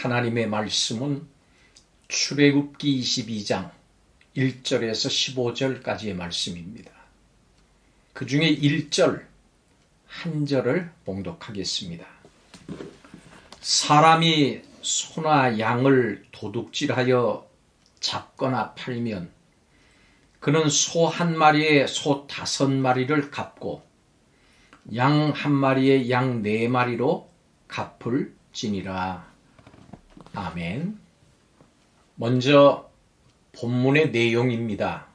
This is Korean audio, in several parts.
하나님의 말씀은 출애굽기 22장 1절에서 15절까지의 말씀입니다. 그 중에 1절, 한 절을 봉독하겠습니다. 사람이 소나 양을 도둑질하여 잡거나 팔면 그는 소 한 마리에 소 다섯 마리를 갚고 양 한 마리에 양 네 마리로 갚을 지니라. 아멘. 먼저 본문의 내용입니다.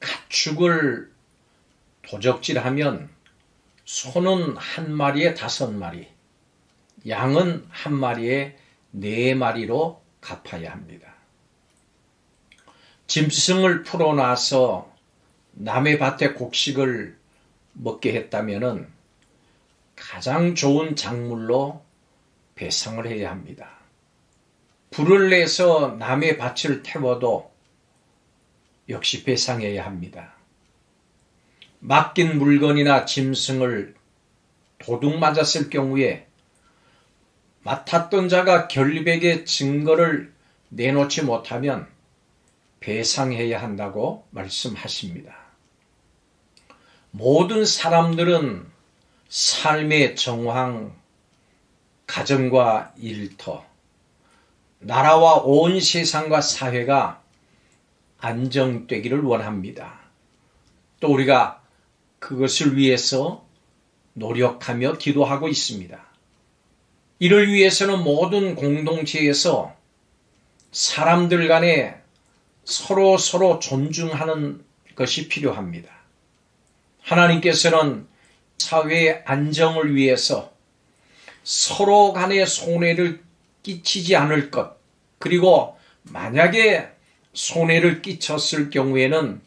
가축을 도적질하면 소는 한 마리에 다섯 마리, 양은 한 마리에 네 마리로 갚아야 합니다. 짐승을 풀어놔서 남의 밭에 곡식을 먹게 했다면 가장 좋은 작물로 배상을 해야 합니다. 불을 내서 남의 밭을 태워도 역시 배상해야 합니다. 맡긴 물건이나 짐승을 도둑 맞았을 경우에 맡았던 자가 결백의 증거를 내놓지 못하면 배상해야 한다고 말씀하십니다. 모든 사람들은 삶의 정황, 가정과 일터, 나라와 온 세상과 사회가 안정되기를 원합니다. 또 우리가 그것을 위해서 노력하며 기도하고 있습니다. 이를 위해서는 모든 공동체에서 사람들 간에 서로 서로 존중하는 것이 필요합니다. 하나님께서는 사회의 안정을 위해서 서로 간의 손해를 끼치지 않을 것, 그리고 만약에 손해를 끼쳤을 경우에는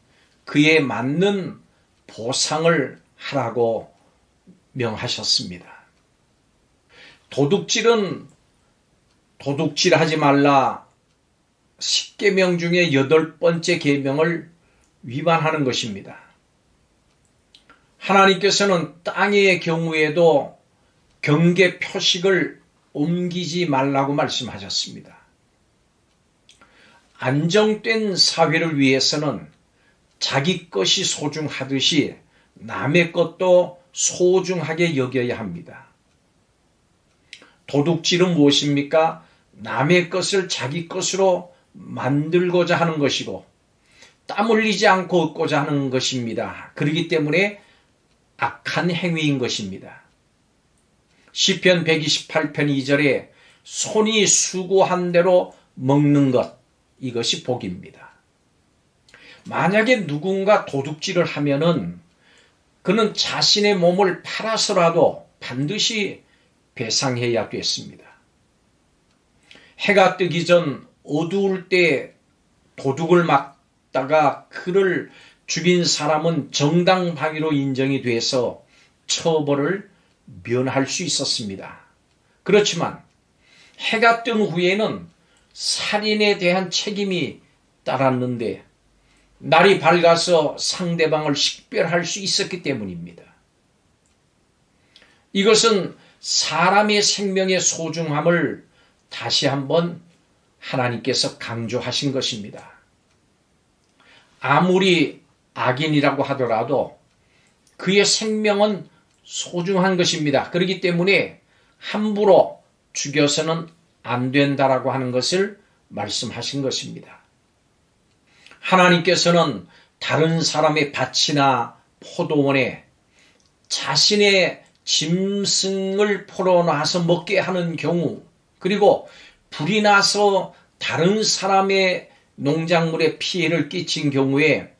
그에 맞는 보상을 하라고 명하셨습니다. 도둑질은 도둑질 하지 말라 10계명 중에 여덟 번째 계명을 위반하는 것입니다. 하나님께서는 땅의 경우에도 경계 표식을 옮기지 말라고 말씀하셨습니다. 안정된 사회를 위해서는 자기 것이 소중하듯이 남의 것도 소중하게 여겨야 합니다. 도둑질은 무엇입니까? 남의 것을 자기 것으로 만들고자 하는 것이고 땀 흘리지 않고 얻고자 하는 것입니다. 그렇기 때문에 악한 행위인 것입니다. 시편 128편 2절에 손이 수고한 대로 먹는 것 이것이 복입니다. 만약에 누군가 도둑질을 하면은 그는 자신의 몸을 팔아서라도 반드시 배상해야 됐습니다. 해가 뜨기 전 어두울 때 도둑을 막다가 그를 죽인 사람은 정당방위로 인정이 돼서 처벌을 면할 수 있었습니다. 그렇지만 해가 뜬 후에는 살인에 대한 책임이 따랐는데 날이 밝아서 상대방을 식별할 수 있었기 때문입니다. 이것은 사람의 생명의 소중함을 다시 한번 하나님께서 강조하신 것입니다. 아무리 악인이라고 하더라도 그의 생명은 소중한 것입니다. 그렇기 때문에 함부로 죽여서는 안 된다라고 하는 것을 말씀하신 것입니다. 하나님께서는 다른 사람의 밭이나 포도원에 자신의 짐승을 풀어놔서 먹게 하는 경우, 그리고 불이 나서 다른 사람의 농작물에 피해를 끼친 경우에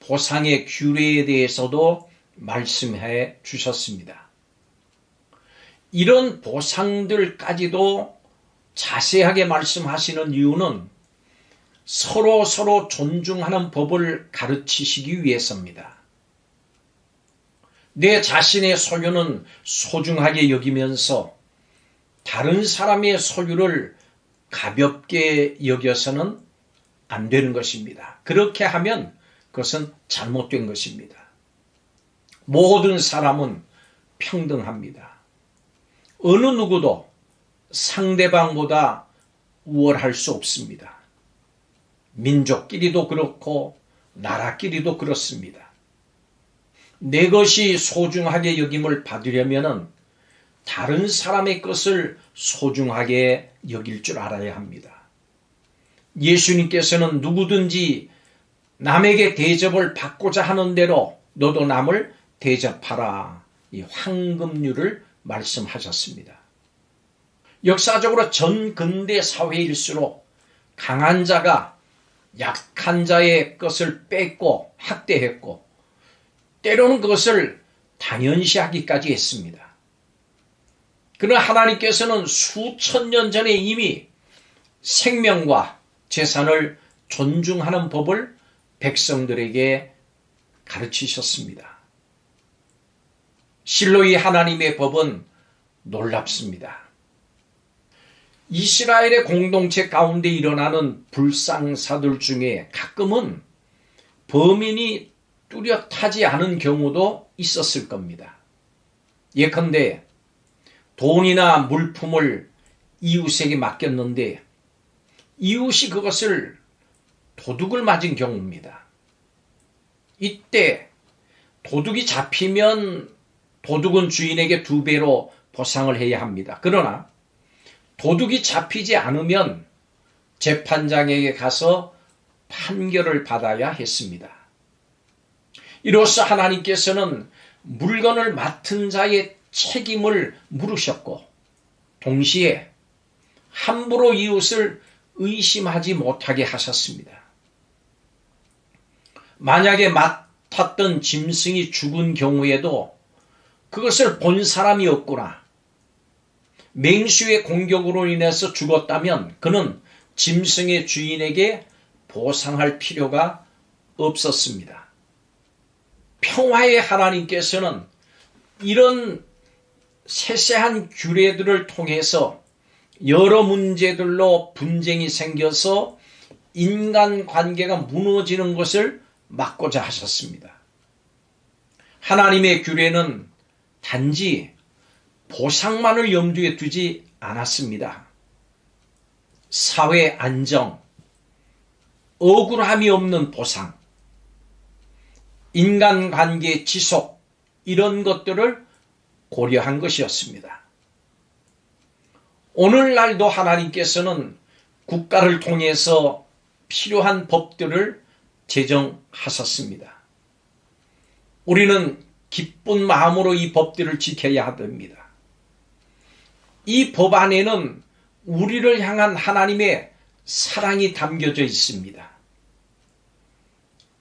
보상의 규례에 대해서도 말씀해 주셨습니다. 이런 보상들까지도 자세하게 말씀하시는 이유는 서로 서로 존중하는 법을 가르치시기 위해서입니다. 내 자신의 소유는 소중하게 여기면서 다른 사람의 소유를 가볍게 여겨서는 안 되는 것입니다. 그렇게 하면 그것은 잘못된 것입니다. 모든 사람은 평등합니다. 어느 누구도 상대방보다 우월할 수 없습니다. 민족끼리도 그렇고 나라끼리도 그렇습니다. 내 것이 소중하게 여김을 받으려면 다른 사람의 것을 소중하게 여길 줄 알아야 합니다. 예수님께서는 누구든지 남에게 대접을 받고자 하는 대로 너도 남을 대접하라. 이 황금률을 말씀하셨습니다. 역사적으로 전 근대 사회일수록 강한 자가 약한 자의 것을 뺏고 학대했고 때로는 그것을 당연시하기까지 했습니다. 그러나 하나님께서는 수천 년 전에 이미 생명과 재산을 존중하는 법을 백성들에게 가르치셨습니다. 실로 이 하나님의 법은 놀랍습니다. 이스라엘의 공동체 가운데 일어나는 불상사들 중에 가끔은 범인이 뚜렷하지 않은 경우도 있었을 겁니다. 예컨대 돈이나 물품을 이웃에게 맡겼는데 이웃이 그것을 도둑을 맞은 경우입니다. 이때 도둑이 잡히면 도둑은 주인에게 두 배로 보상을 해야 합니다. 그러나 도둑이 잡히지 않으면 재판장에게 가서 판결을 받아야 했습니다. 이로써 하나님께서는 물건을 맡은 자의 책임을 물으셨고, 동시에 함부로 이웃을 의심하지 못하게 하셨습니다. 만약에 맡았던 짐승이 죽은 경우에도 그것을 본 사람이 없구나. 맹수의 공격으로 인해서 죽었다면 그는 짐승의 주인에게 보상할 필요가 없었습니다. 평화의 하나님께서는 이런 세세한 규례들을 통해서 여러 문제들로 분쟁이 생겨서 인간 관계가 무너지는 것을 막고자 하셨습니다. 하나님의 규례는 단지 보상만을 염두에 두지 않았습니다. 사회 안정, 억울함이 없는 보상, 인간관계 지속, 이런 것들을 고려한 것이었습니다. 오늘날도 하나님께서는 국가를 통해서 필요한 법들을 제정하셨습니다. 우리는 기쁜 마음으로 이 법들을 지켜야 됩니다. 이 법 안에는 우리를 향한 하나님의 사랑이 담겨져 있습니다.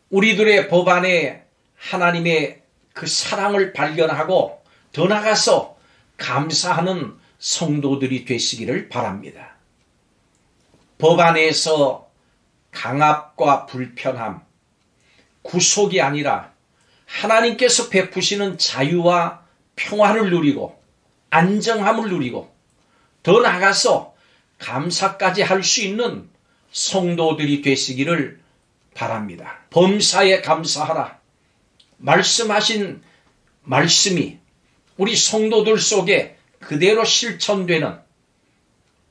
우리들의 법 안에 하나님의 그 사랑을 발견하고 더 나가서 감사하는 성도들이 되시기를 바랍니다. 법 안에서 강압과 불편함, 구속이 아니라 하나님께서 베푸시는 자유와 평화를 누리고 안정함을 누리고 더 나아가서 감사까지 할 수 있는 성도들이 되시기를 바랍니다. 범사에 감사하라. 말씀하신 말씀이 우리 성도들 속에 그대로 실천되는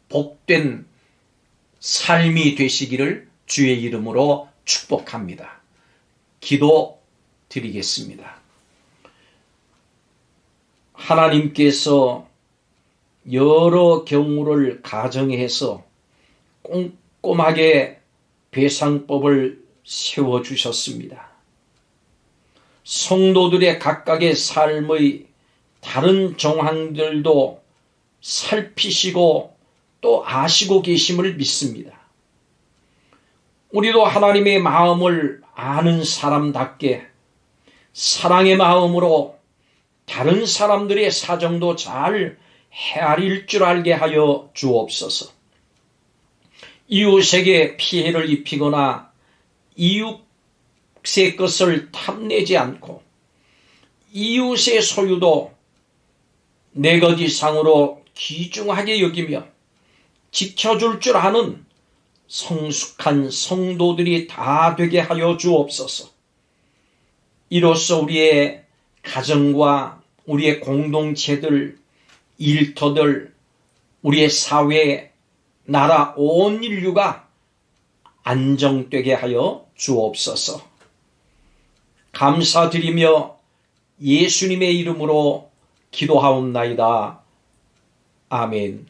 복된 삶이 되시기를 주의 이름으로 축복합니다. 기도 드리겠습니다. 하나님께서 여러 경우를 가정해서 꼼꼼하게 배상법을 세워주셨습니다. 성도들의 각각의 삶의 다른 정황들도 살피시고 또 아시고 계심을 믿습니다. 우리도 하나님의 마음을 아는 사람답게 사랑의 마음으로 다른 사람들의 사정도 잘 헤아릴 줄 알게 하여 주옵소서. 이웃에게 피해를 입히거나 이웃의 것을 탐내지 않고 이웃의 소유도 내 것 이상으로 귀중하게 여기며 지켜줄 줄 아는 성숙한 성도들이 다 되게 하여 주옵소서. 이로써 우리의 가정과 우리의 공동체들, 일터들, 우리의 사회, 나라 온 인류가 안정되게 하여 주옵소서. 감사드리며 예수님의 이름으로 기도하옵나이다. 아멘.